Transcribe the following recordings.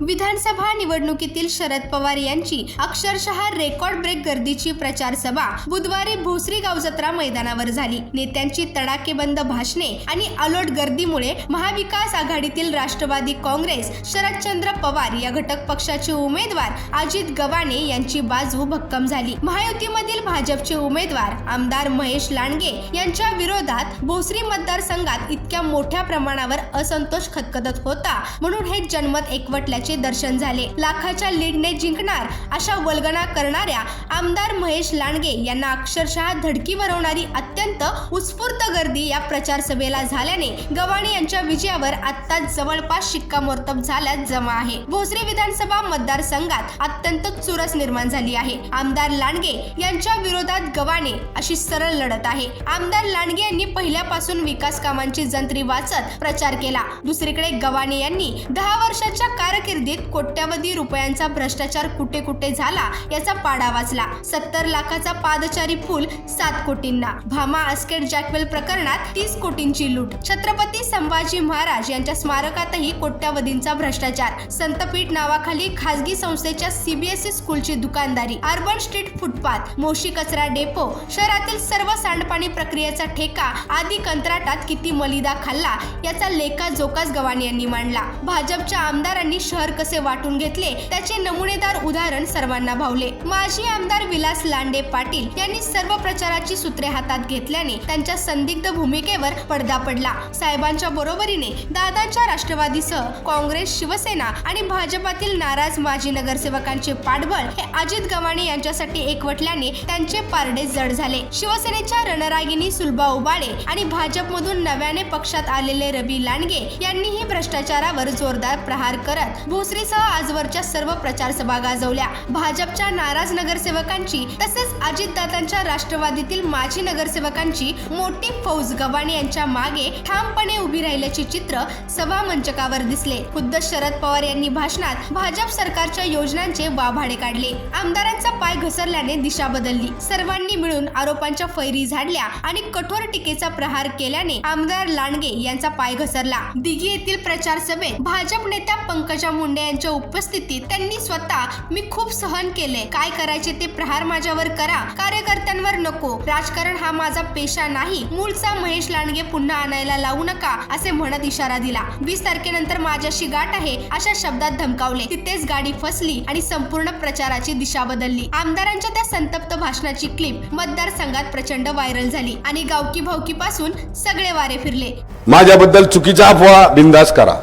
विधानसभा निवडणुकीतील शरद पवार यांची अक्षरशः रेकॉर्ड ब्रेक गर्दीची प्रचार सभा बुधवारी भोसरी गाव जत्रा मैदानावर झाली. नेत्यांची तडाकेबंद भाषणे आणि अलोट गर्दीमुळे महाविकास आघाडीतील राष्ट्रवादी काँग्रेस शरदचंद्र पवार या घटक पक्षाचे उमेदवार अजित गवाणे यांची बाजू भक्कम झाली. महायुतीमधील भाजपचे उमेदवार आमदार महेश लांडगे यांच्या विरोधात भोसरी मतदारसंघात इतक्या मोठ्या प्रमाणावर असंतोष खतखतत होता म्हणून हे जनमत एकवटल्याचे दर्शन झाले. लाखाच्या लीडने जिंकणार अशा वल्गना करणाऱ्या आमदार महेश लांडगे यांना अक्षरशः धडकी भरवणारी अत्यंत उत्स्फूर्त गर्दी या प्रचार सभेला झाल्याने गवाणे यांच्या विजयावर आत्ताच जवळपास शिक्कामोर्तब झाल्यात जमा आहे. भोसरी विधानसभा मतदारसंघात अत्यंत चुरस निर्माण झाली आहे. आमदार लांडगे यांच्या विरोधात गव्हाणे अशी सरळ लढत आहे. आमदार लांडगे यांनी पहिल्यापासून विकास कामांची जंत्री वाचत प्रचार केला. दुसरीकडे गवाणे यांनी दहा वर्षाच्या कारकिर्दीत कोट्यावधी रुपयांचा भ्रष्टाचार कुठे कुठे झाला याचा पाडा वाचला. सत्तर लाखाचा पादचारी पूल सात कोटींना. मामा अस्केट जॅकवेल प्रकरणात तीस कोटींची लूट. छत्रपती संभाजी महाराज यांच्या स्मारकातही कोट्यावधींचा भ्रष्टाचार. संतपीठ नावाखाली खासगी संस्थेच्या सीबीएसई स्कूलची दुकानदारी. अर्बन स्ट्रीट फुटपाथ मोशी कचरा डेपो शहरातील सर्व सांडपाणी प्रक्रियेचा ठेका आदी कंत्राटात किती मलिदा खाल्ला याचा लेखा जोकास गवान यांनी मांडला. भाजपच्या आमदारांनी शहर कसे वाटून घेतले त्याचे नमुनेदार उदाहरण सर्वांना भावले. माजी आमदार विलास लांडे पाटील यांनी सर्व प्रचाराची सूत्रे हातात घेतल्याने त्यांच्या संदिग्ध भूमिकेवर पडदा पडला. साहेबांच्या बरोबरीने दादांच्या राष्ट्रवादीसह काँग्रेस शिवसेना आणि भाजपातील नाराज माजी नगरसेवकांचे पाठबळ हे अजित गव्हाणे यांच्यासाठी एकवटल्याने त्यांचे पारडे जड झाले. शिवसेनेच्या रणरागिनी सुलभा उबाळे आणि भाजपमधून नव्याने पक्षात आलेले रवी लांडगे यांनीही भ्रष्टाचारावर जोरदार प्रहार करत भोसरीसह आजवरच्या सर्व प्रचार सभा गाजवल्या. भाजपच्या नाराज नगरसेवकांची तसेच अजितदादांच्या राष्ट्रवादीतील माजी नगरसेवक नगरसेवकांची मोठी फौज गव्हाणे यांच्या मागे ठामपणे उभी राहिल्याचे चित्र सभा मंचकावर दिसले. खुद्द शरद पवार यांनी भाषणात भाजप सरकारच्या योजनांचे वाभाडे काढले. आमदारांचा पाय घसरल्याने दिशा बदलली. सर्वांनी मिळून आरोपांच्या फैरी झाडल्या आणि कठोर टीकेचा प्रहार केल्याने आमदार लांडगे यांचा पाय घसरला. दिघी येथील प्रचार सभेत भाजप नेत्या पंकजा मुंडे यांच्या उपस्थितीत त्यांनी स्वतः मी खूप सहन केले काय करायचे ते प्रहार माझ्यावर करा. कार्यकर्त्यांवर नको. राजकारण हा माझा पेशा नाही. मूळचा महेश लांडगे पुन्हा आणायला लावू नका असे म्हणत इशारा दिला. वीस तारखेनंतर माझ्याशी गाठ आहे अशा शब्दात धमकावले. तिथेच गाडी फसली आणि संपूर्ण प्रचाराची दिशा बदलली. आमदारांच्या त्या संतप्त भाषणाची क्लिप मतदारसंघात प्रचंड व्हायरल झाली आणि गावकी भावकी पासून सगळे वारे फिरले. माझ्याबद्दल चुकीचा अफवा बिंदास करा.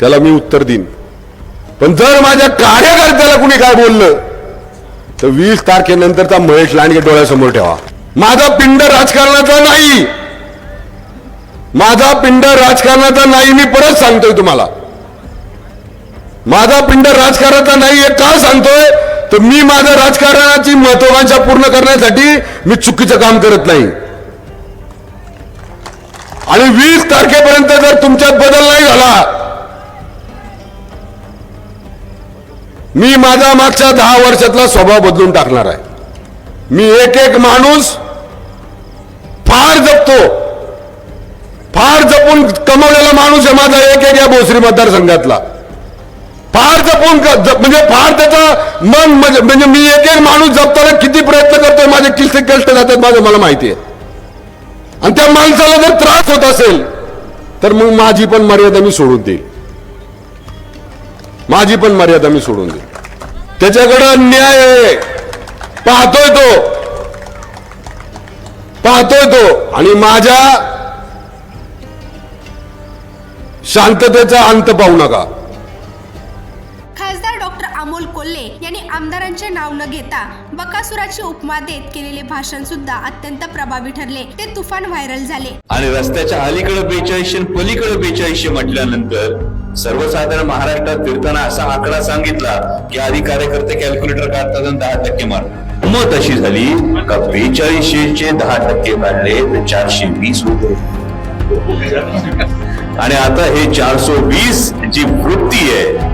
त्याला मी उत्तर देईन. पण जर माझ्या कार्यकर्त्याला कुणी काय बोललं तर वीस तारखेनंतरचा महेश लांडगे डोळ्यासमोर ठेवा. माझा पिंड राजकारणाचा नाही. माझा पिंड राजकारणाचा नाही मी परत सांगतोय तुम्हाला. माझा पिंड राजकारणाचा नाही हे का सांगतोय? तर मी माझ्या राजकारणाची महत्वाकांक्षा पूर्ण करण्यासाठी मी चुकीचं काम करत नाही. आणि वीस तारखेपर्यंत जर तुमच्यात बदल नाही झाला मी माझा मागच्या दहा वर्षातला स्वभाव बदलून टाकणार आहे. मी एक एक माणूस फार जपतो. फार जपून कमवलेला माणूस आहे माझा एक एक या भोसरी मतदारसंघातला. फार जपून म्हणजे फार त्याचं मन म्हणजे म्हणजे मी एक एक माणूस जपताना किती प्रयत्न करतोय माझे किती कष्ट जातात माझं मला माहिती आहे. आणि त्या माणसाला जर त्रास होत असेल तर मग माझी पण मर्यादा मी सोडून देईल. माझी पण मर्यादा मी सोडून देईल. त्याच्याकडं न्याय आहे. पाहतोय तो. पाहतोय तो. आणि माझ्या शांततेचा अंत पाहू नका. खासदार डॉक्टर अमोल कोल्हे यांनी आमदारांचे नाव न घेता बकासुराची उपमा देत केलेले भाषण सुद्धा अत्यंत प्रभावी ठरले. ते तुफान व्हायरल झाले. आणि रस्त्याच्या अलीकडे बेचाळीसशे आणि पलीकडे बेचाळीसशे म्हटल्यानंतर सर्वसाधारण महाराष्ट्रात फिरताना असा आकडा सांगितला की आधी कार्यकर्ते कॅल्क्युलेटर काढतात आणि दहा टक्के मारतात. मत अशी झाली. का बेचाळीसशे चे दहा टक्के काढले तर चारशे वीस होते. आणि आता हे चारशे वीस जी वृत्ती आहे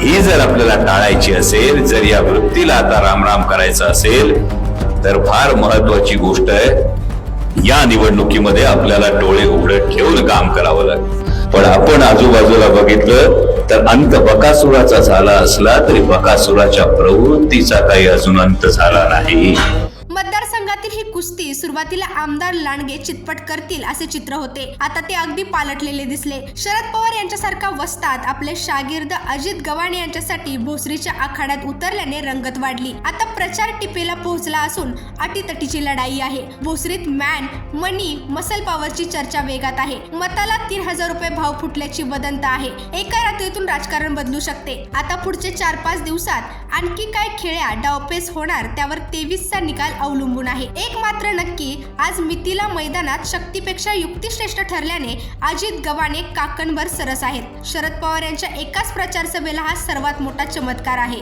ही जर आपल्याला टाळायची असेल जर या वृत्तीला आता रामराम करायचा असेल तर फार महत्वाची गोष्ट आहे या निवडणुकीमध्ये आपल्याला डोळे उघडत ठेवून काम करावं लागेल. पण आपण आजूबाजूला बघितलं तर अंत बकासुराचा झाला असला तरी बकासुराच्या प्रवृत्तीचा काही अजून अंत झाला नाही. मतदार कुस्ती सुरुवातीला आमदार लांडगे चितपट करतील असे चित्र होते. आता ते अगदी पालटलेले दिसले. शरद पवार यांच्यासारखा वस्तात आपले शागिर्द अजित गव्हाणे यांच्यासाठी भोसरीच्या आखाड्यात उतरल्याने रंगत वाढली. आता प्रचार टिपेला पोहोचला असून अटीतटीची लढाई आहे. भोसरीत मॅन मनी मसल पॉवरची चर्चा वेगात आहे. मताला तीन हजार रुपये भाव फुटल्याची वदंत आहे. एका रात्रीतून राजकारण बदलू शकते. आता पुढचे चार पाच दिवसात आणखी काय खेळ्या डावपेच होणार त्यावर तेवीसचा निकाल अवलंबून आहे. एक मात्र नक्की आज मितीला मैदानात शक्तीपेक्षा युक्तिश्रेष्ठ ठरल्याने अजित गव्हाणे काकणभर सरस आहेत. शरद पवार यांच्या एकाच प्रचार सभेला हा सर्वात मोठा चमत्कार आहे.